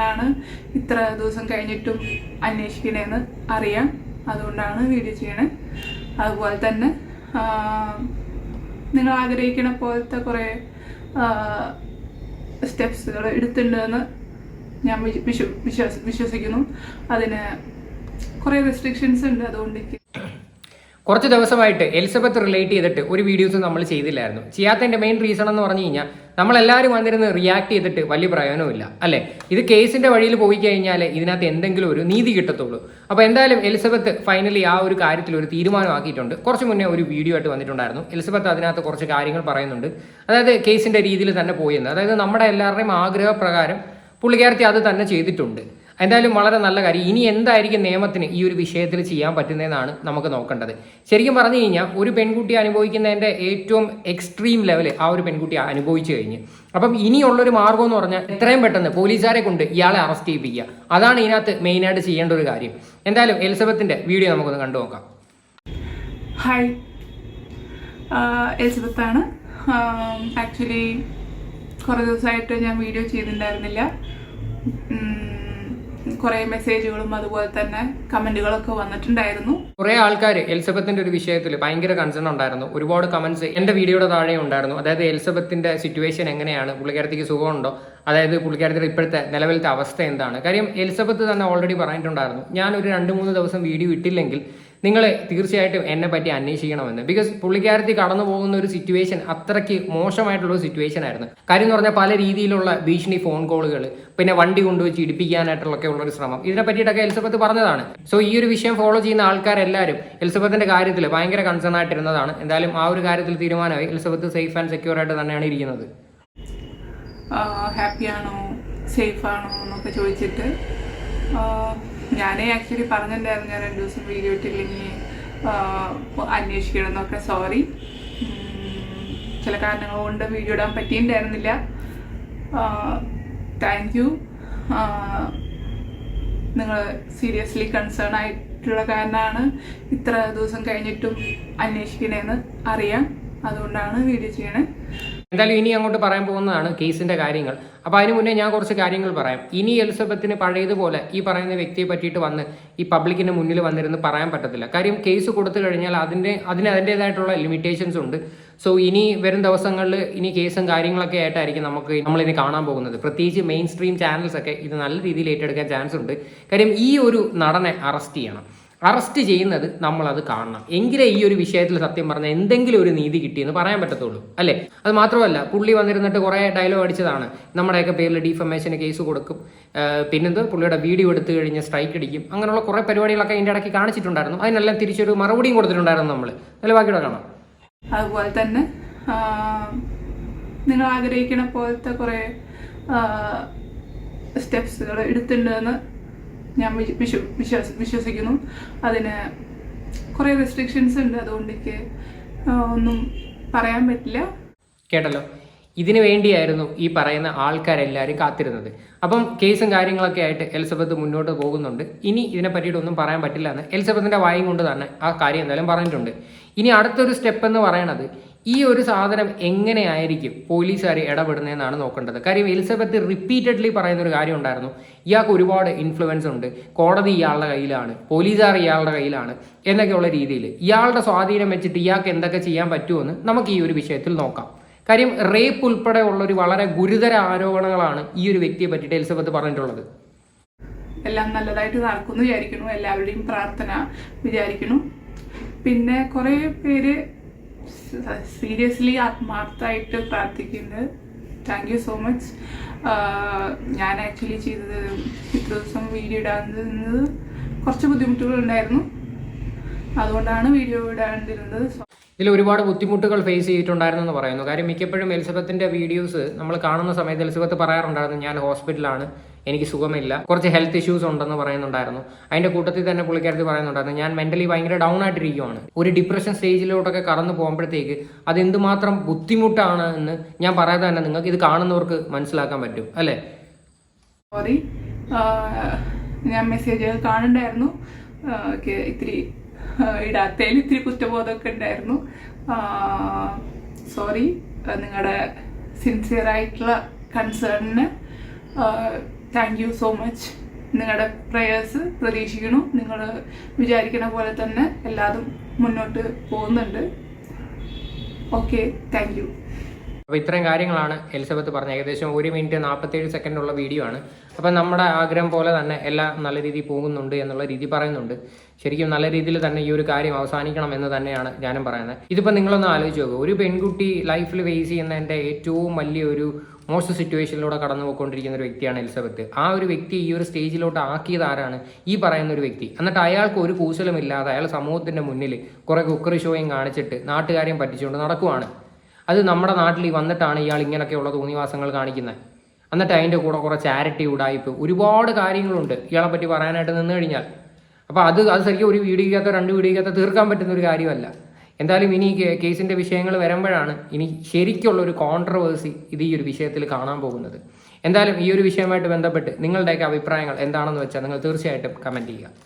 ാണ് ഇത്ര ദിവസം കഴിഞ്ഞിട്ടും അന്വേഷിക്കണേന്ന് അറിയാം. അതുകൊണ്ടാണ് വീഡിയോ ചെയ്യണേ. അതുപോലെ തന്നെ നിങ്ങൾ ആഗ്രഹിക്കണ പോലത്തെ കുറേ സ്റ്റെപ്സുകൾ എടുത്തിട്ടുണ്ടെന്ന് ഞാൻ വിശ്വ- വിശ്വ- വിശ്വസ- വിശ്വസിക്കുന്നു. അതിന് കുറേ റെസ്ട്രിക്ഷൻസ് ഉണ്ട്. അതുകൊണ്ട് കുറച്ച് ദിവസമായിട്ട് എലിസബത്ത് റിലേറ്റ് ചെയ്തിട്ട് ഒരു വീഡിയോസ് നമ്മൾ ചെയ്തില്ലായിരുന്നു. ചെയ്യാത്തതിന്റെ മെയിൻ റീസൺ എന്ന് പറഞ്ഞു കഴിഞ്ഞാൽ നമ്മളെല്ലാവരും വന്നിരുന്ന് റിയാക്ട് ചെയ്തിട്ട് വലിയ പ്രയോജനമില്ല അല്ലേ? ഇത് കേസിന്റെ വഴിയിൽ പോയി കഴിഞ്ഞാൽ ഇതിനകത്ത് എന്തെങ്കിലും ഒരു നീതി കിട്ടത്തുള്ളൂ. അപ്പോൾ എന്തായാലും എലിസബത്ത് ഫൈനലി ആ ഒരു കാര്യത്തിൽ ഒരു തീരുമാനമാക്കിയിട്ടുണ്ട്. കുറച്ച് മുന്നേ ഒരു വീഡിയോ ആയിട്ട് വന്നിട്ടുണ്ടായിരുന്നു. എലിസബത്ത് അതിനകത്ത് കുറച്ച് കാര്യങ്ങൾ പറയുന്നുണ്ട്. അതായത് കേസിന്റെ രീതിയിൽ തന്നെ പോയെന്ന് അതായത് നമ്മുടെ എല്ലാവരുടെയും ആഗ്രഹപ്രകാരം പുള്ളിക്കാരത്തി അത് തന്നെ ചെയ്തിട്ടുണ്ട്. എന്തായാലും വളരെ നല്ല കാര്യം. ഇനി എന്തായിരിക്കും നിയമത്തിന് ഈ ഒരു വിഷയത്തിൽ ചെയ്യാൻ പറ്റുന്നതെന്നാണ് നമുക്ക് നോക്കേണ്ടത്. ശരിക്കും പറഞ്ഞു കഴിഞ്ഞാൽ ഒരു പെൺകുട്ടി അനുഭവിക്കുന്നതിന്റെ ഏറ്റവും എക്സ്ട്രീം ലെവൽ ആ ഒരു പെൺകുട്ടി അനുഭവിച്ചു കഴിഞ്ഞ്. അപ്പം ഇനിയുള്ളൊരു മാർഗം എന്ന് പറഞ്ഞാൽ എത്രയും പെട്ടെന്ന് പോലീസുകാരെ കൊണ്ട് ഇയാളെ അറസ്റ്റ് ചെയ്യിപ്പിക്കുക. അതാണ് ഇതിനകത്ത് മെയിനായിട്ട് ചെയ്യേണ്ട ഒരു കാര്യം. എന്തായാലും എലിസബത്തിന്റെ വീഡിയോ നമുക്കൊന്ന് കണ്ടു നോക്കാം. ഹായ് എലിസബത്താണ്. ആക്ച്വലി കുറേ ദിവസമായിട്ട് ഞാൻ വീഡിയോ ചെയ്തിട്ടുണ്ടായിരുന്നില്ല. കുറേ മെസ്സേജുകളും അതുപോലെ തന്നെ കമന്റുകളൊക്കെ വന്നിട്ടുണ്ടായിരുന്നു. കുറെ ആൾക്കാർ എലിസബത്തിന്റെ ഒരു വിഷയത്തിൽ ഭയങ്കര കൺസേൺ ഉണ്ടായിരുന്നു. ഒരുപാട് കമന്റ്സ് എന്റെ വീഡിയോയുടെ താഴെ ഉണ്ടായിരുന്നു. അതായത് എലിസബത്തിന്റെ സിറ്റുവേഷൻ എങ്ങനെയാണ്? പുള്ളിക്കാരത്തിക്ക് സുഖമുണ്ടോ? അതായത് പുള്ളിക്കാരത്തിന്റെ ഇപ്പോഴത്തെ നിലവിലത്തെ അവസ്ഥ എന്താണ്? കാര്യം എലിസബത്ത് തന്നെ ഓൾറെഡി പറഞ്ഞിട്ടുണ്ടായിരുന്നു. ഞാൻ ഒരു രണ്ട് മൂന്ന് ദിവസം വീഡിയോ ഇട്ടില്ലെങ്കിൽ നിങ്ങൾ തീർച്ചയായിട്ടും എന്നെ പറ്റി അന്വേഷിക്കണമെന്ന്. ബിക്കോസ് പുള്ളിക്കാരത്തി കടന്നു പോകുന്ന ഒരു സിറ്റുവേഷൻ അത്രയ്ക്ക് മോശമായിട്ടുള്ള സിറ്റുവേഷൻ ആയിരുന്നു. കാര്യം എന്ന് പറഞ്ഞാൽ പല രീതിയിലുള്ള ഭീഷണി ഫോൺ കോളുകൾ പിന്നെ വണ്ടി കൊണ്ടുവച്ച് ഇടിപ്പിക്കാനായിട്ടുള്ളൊക്കെ ഉള്ള ഒരു ശ്രമം. ഇതിനെ പറ്റിയിട്ടൊക്കെ എലിസബത്ത് പറഞ്ഞതാണ്. സോ ഈ ഒരു വിഷയം ഫോളോ ചെയ്യുന്ന ആൾക്കാരെല്ലാവരും എലിസബത്തിന്റെ കാര്യത്തിൽ ഭയങ്കര കൺസേൺ ആയിട്ടിരുന്നതാണ്. എന്തായാലും ആ ഒരു കാര്യത്തിൽ തീരുമാനമായി. എലിസബത്ത് സേഫ് ആൻഡ് സെക്യൂർ ആയിട്ട് തന്നെയാണ് ഇരിക്കുന്നത്. ഹാപ്പിയാണോ സേഫാണോ എന്നൊക്കെ ചോദിച്ചിട്ട് ഞാൻ ആക്ച്വലി പറഞ്ഞിട്ടുണ്ടായിരുന്നു ഞാൻ രണ്ട് ദിവസം വീഡിയോ ഇട്ടില്ലെങ്കിൽ അന്വേഷിക്കണം എന്നൊക്കെ സോറി ചില കാരണങ്ങൾ കൊണ്ട് വീഡിയോ ഇടാൻ പറ്റിയിട്ടുണ്ടായിരുന്നില്ല. താങ്ക് യു നിങ്ങൾ സീരിയസ്ലി കൺസേൺ ആയിട്ടുള്ള കാരണമാണ് ഇത്ര ദിവസം കഴിഞ്ഞിട്ടും അന്വേഷിക്കണേന്ന് അറിയാം. അതുകൊണ്ടാണ് വീഡിയോ ചെയ്യണേ. എന്തായാലും ഇനി അങ്ങോട്ട് പറയാൻ പോകുന്നതാണ് കേസിന്റെ കാര്യങ്ങൾ. അപ്പോൾ അതിനു മുന്നേ ഞാൻ കുറച്ച് കാര്യങ്ങൾ പറയാം. ഇനി എലിസബത്തിന് പഴയതുപോലെ ഈ പറയുന്ന വ്യക്തിയെ പറ്റിയിട്ട് വന്ന് ഈ പബ്ലിക്കിന്റെ മുന്നിൽ വന്നിരുന്ന് പറയാൻ പറ്റത്തില്ല. കാര്യം കേസ് കൊടുത്തു കഴിഞ്ഞാൽ അതിന്റെ അതിന് അതിന്റെതായിട്ടുള്ള ലിമിറ്റേഷൻസ് ഉണ്ട്. സോ ഇനി വരും ദിവസങ്ങളിൽ ഇനി കേസും കാര്യങ്ങളൊക്കെ ആയിട്ടായിരിക്കും നമുക്ക് നമ്മളിനി കാണാൻ പോകുന്നത്. പ്രത്യേകിച്ച് മെയിൻ സ്ട്രീം ചാനൽസ് ഒക്കെ ഇത് നല്ല രീതിയിൽ ഏറ്റെടുക്കാൻ ചാൻസ് ഉണ്ട്. കാര്യം ഈ ഒരു നടനെ അറസ്റ്റ് ചെയ്യണം. അറസ്റ്റ് ചെയ്യുന്നത് നമ്മളത് കാണണം. എങ്കിലേ ഈ ഒരു വിഷയത്തിൽ സത്യം പറഞ്ഞാൽ എന്തെങ്കിലും ഒരു നീതി കിട്ടിയെന്ന് പറയാൻ പറ്റത്തുള്ളൂ. അല്ലേ? അത് മാത്രമല്ല പുള്ളി വന്നിരുന്നിട്ട് കുറേ ഡയലോഗ് അടിച്ചതാണ്. നമ്മുടെയൊക്കെ പേരിൽ ഡീഫമേഷന് കേസ് കൊടുക്കും. പിന്നെന്ത്? പുള്ളിയുടെ വീഡിയോ എടുത്തു കഴിഞ്ഞ് സ്ട്രൈക്ക് അടിക്കും. അങ്ങനെയുള്ള കുറേ പരിപാടികളൊക്കെ അതിന്റെ ഇടയ്ക്ക് കാണിച്ചിട്ടുണ്ടായിരുന്നു. അതിനെല്ലാം തിരിച്ചൊരു മറുപടിയും കൊടുത്തിട്ടുണ്ടായിരുന്നു നമ്മൾ നല്ല ബാക്കിയുടെ കാണാം. അതുപോലെ തന്നെ നിങ്ങൾ ആഗ്രഹിക്കണ പോലത്തെ കുറേ സ്റ്റെപ്സുകൾ എടുത്തിട്ടുണ്ടെന്ന് ഞാൻ വിശ്വ- വിശ്വാസ വിശ്വസിക്കുന്നു. അതിന് കുറേ റെസ്ട്രിക്ഷൻസ് ഉണ്ട്. അതുകൊണ്ട് ഒന്നും പറയാൻ പറ്റില്ല. കേട്ടല്ലോ. ഇതിനു വേണ്ടിയായിരുന്നു ഈ പറയുന്ന ആൾക്കാരെല്ലാവരും കാത്തിരുന്നത്. അപ്പം കേസും കാര്യങ്ങളൊക്കെ ആയിട്ട് എലിസബത്ത് മുന്നോട്ട് പോകുന്നുണ്ട്. ഇനി ഇതിനെ പറ്റിയിട്ടൊന്നും പറയാൻ പറ്റില്ല എന്ന് എലിസബത്തിന്റെ വായും കൊണ്ട് തന്നെ ആ കാര്യം എന്തായാലും പറഞ്ഞിട്ടുണ്ട്. ഇനി അടുത്തൊരു സ്റ്റെപ്പ് എന്ന് പറയുന്നത് ഈ ഒരു സാധനം എങ്ങനെയായിരിക്കും പോലീസുകാർ ഇടപെടുന്നതെന്നാണ് നോക്കേണ്ടത്. കാര്യം എലിസബത്ത് റിപ്പീറ്റഡ്ലി പറയുന്ന ഒരു കാര്യം ഉണ്ടായിരുന്നു. ഇയാൾക്ക് ഒരുപാട് ഇൻഫ്ലുവൻസ് ഉണ്ട്. കോടതി ഇയാളുടെ കയ്യിലാണ് പോലീസുകാർ ഇയാളുടെ കയ്യിലാണ് എന്നൊക്കെയുള്ള രീതിയിൽ. ഇയാളുടെ സ്വാധീനം വെച്ചിട്ട് ഇയാൾക്ക് എന്തൊക്കെ ചെയ്യാൻ പറ്റുമെന്ന് നമുക്ക് ഈ ഒരു വിഷയത്തിൽ നോക്കാം. കാര്യം റേപ്പ് ഉൾപ്പെടെ ഉള്ള ഒരു വളരെ ഗുരുതര ആരോപണങ്ങളാണ് ഈ ഒരു വ്യക്തിയെ പറ്റിയിട്ട് എലിസബത്ത് പറഞ്ഞിട്ടുള്ളത്. എല്ലാം നല്ലതായിട്ട് നടക്കുന്നു വിചാരിക്കുന്നു. എല്ലാവരുടെയും പ്രാർത്ഥന വിചാരിക്കുന്നു. പിന്നെ കുറേ പേര് സീരിയസ്ലി ആത്മാർത്ഥമായിട്ട് പ്രാർത്ഥിക്കുന്നുണ്ട്. താങ്ക് യു സോ മച്ച് ഞാൻ ആക്ച്വലി ചെയ്തത് ഇത്ര ദിവസം വീഡിയോ ഇടാതിരുന്നത് കുറച്ച് ബുദ്ധിമുട്ടുകൾ ഉണ്ടായിരുന്നു അതുകൊണ്ടാണ് വീഡിയോ ഇടാണ്ടിരുന്നത്. ഇതിൽ ഒരുപാട് ബുദ്ധിമുട്ടുകൾ ഫേസ് ചെയ്തിട്ടുണ്ടായിരുന്നു എന്ന് പറയുന്നു. കാര്യം മിക്കപ്പോഴും എലിസബത്തിന്റെ വീഡിയോസ് നമ്മൾ കാണുന്ന സമയത്ത് എലിസബത്ത് പറയാറുണ്ടായിരുന്നു ഞാൻ ഹോസ്പിറ്റലാണ് എനിക്ക് സുഖമില്ല. കുറച്ച് ഹെൽത്ത് ഇഷ്യൂസ് ഉണ്ടെന്ന് പറയുന്നുണ്ടായിരുന്നു. അതിന്റെ കൂട്ടത്തിൽ തന്നെ പുള്ളിക്കാരത്തി പറയുന്നുണ്ടായിരുന്നു ഞാൻ മെന്റലി ഭയങ്കര ഡൗൺ ആയിട്ടിരിക്കുവാണ്. ഒരു ഡിപ്രഷൻ സ്റ്റേജിലോട്ടൊക്കെ കടന്നു പോകുമ്പോഴത്തേക്ക് അത് എന്തുമാത്രം ബുദ്ധിമുട്ടാണ് എന്ന് ഞാൻ പറയാതെ തന്നെ നിങ്ങൾക്ക് ഇത് കാണുന്നവർക്ക് മനസ്സിലാക്കാൻ പറ്റും. അല്ലേ? സോറി ഞാൻ മെസ്സേജ് കാണണ്ടായിരുന്നു ഇത്തിരി ഇടാത്തതിൽ ഇത്തിരി കുറ്റബോധമൊക്കെ ഉണ്ടായിരുന്നു. സോറി നിങ്ങളുടെ സിൻസിയർ ആയിട്ടുള്ള കൺസേണിന് താങ്ക് യു സോ മച്ച് നിങ്ങളുടെ പ്രയേഴ്സ് പ്രതീക്ഷിക്കണം നിങ്ങൾ വിചാരിക്കുന്ന പോലെ തന്നെ എല്ലാതും മുന്നോട്ട് പോകുന്നുണ്ട്. ഓക്കെ താങ്ക് യു അപ്പോൾ ഇത്രയും കാര്യങ്ങളാണ് എലിസബത്ത് പറഞ്ഞത്. ഏകദേശം ഒരു മിനിറ്റ് നാൽപ്പത്തേഴ് സെക്കൻഡുള്ള വീഡിയോ ആണ്. അപ്പം നമ്മുടെ ആഗ്രഹം പോലെ തന്നെ എല്ലാം നല്ല രീതിയിൽ പോകുന്നുണ്ട് എന്നുള്ള രീതി പറയുന്നുണ്ട്. ശരിക്കും നല്ല രീതിയിൽ തന്നെ ഈ ഒരു കാര്യം അവസാനിക്കണം എന്ന് തന്നെയാണ് ഞാനും പറയുന്നത്. ഇതിപ്പോൾ നിങ്ങളൊന്ന് ആലോചിച്ച് നോക്കുക ഒരു പെൺകുട്ടി ലൈഫിൽ ഫേസ് ചെയ്യുന്നതിന്റെ ഏറ്റവും വലിയൊരു മോശം സിറ്റുവേഷനിലൂടെ കടന്നു പോയിക്കൊണ്ടിരിക്കുന്ന ഒരു വ്യക്തിയാണ് എലിസബത്ത്. ആ ഒരു വ്യക്തി ഈ ഒരു സ്റ്റേജിലോട്ട് ആക്കിയത് ആരാണ്? ഈ പറയുന്ന ഒരു വ്യക്തി. എന്നിട്ട് അയാൾക്ക് ഒരു കൂസലുമില്ലാതെ അയാൾ സമൂഹത്തിന്റെ മുന്നിൽ കുറേ കുക്കറി ഷോയും കാണിച്ചിട്ട് നാട്ടുകാരെയും പറ്റിച്ചുകൊണ്ട് നടക്കുവാണ്. അത് നമ്മുടെ നാട്ടിൽ വന്നിട്ടാണ് ഇയാൾ ഇങ്ങനെയൊക്കെയുള്ള തോന്നിവാസങ്ങൾ കാണിക്കുന്നത്. എന്നിട്ട് അതിന്റെ കൂടെ കുറേ ചാരിറ്റി ഉടായ്പ് ഒരുപാട് കാര്യങ്ങളുണ്ട് ഇയാളെ പറ്റി പറയാനായിട്ട് നിന്ന് കഴിഞ്ഞാൽ. അപ്പോൾ അത് അത് ശരിക്കും ഒരു വീഡിയോക്കകത്തോ രണ്ട് വീഡിയോക്കകത്തോ തീർക്കാൻ പറ്റുന്ന ഒരു കാര്യമല്ല. എന്തായാലും ഇനി കേസിന്റെ വിഷയങ്ങൾ വരുമ്പോഴാണ് ഇനി ശരിക്കുള്ള ഒരു കോൺട്രവേഴ്സി ഇത് ഈ ഒരു വിഷയത്തിൽ കാണാൻ പോകുന്നത്. എന്തായാലും ഈ ഒരു വിഷയമായിട്ട് ബന്ധപ്പെട്ട് നിങ്ങളുടെയൊക്കെ അഭിപ്രായങ്ങൾ എന്താണെന്ന് വെച്ചാൽ നിങ്ങൾ തീർച്ചയായിട്ടും കമന്റ് ചെയ്യുക.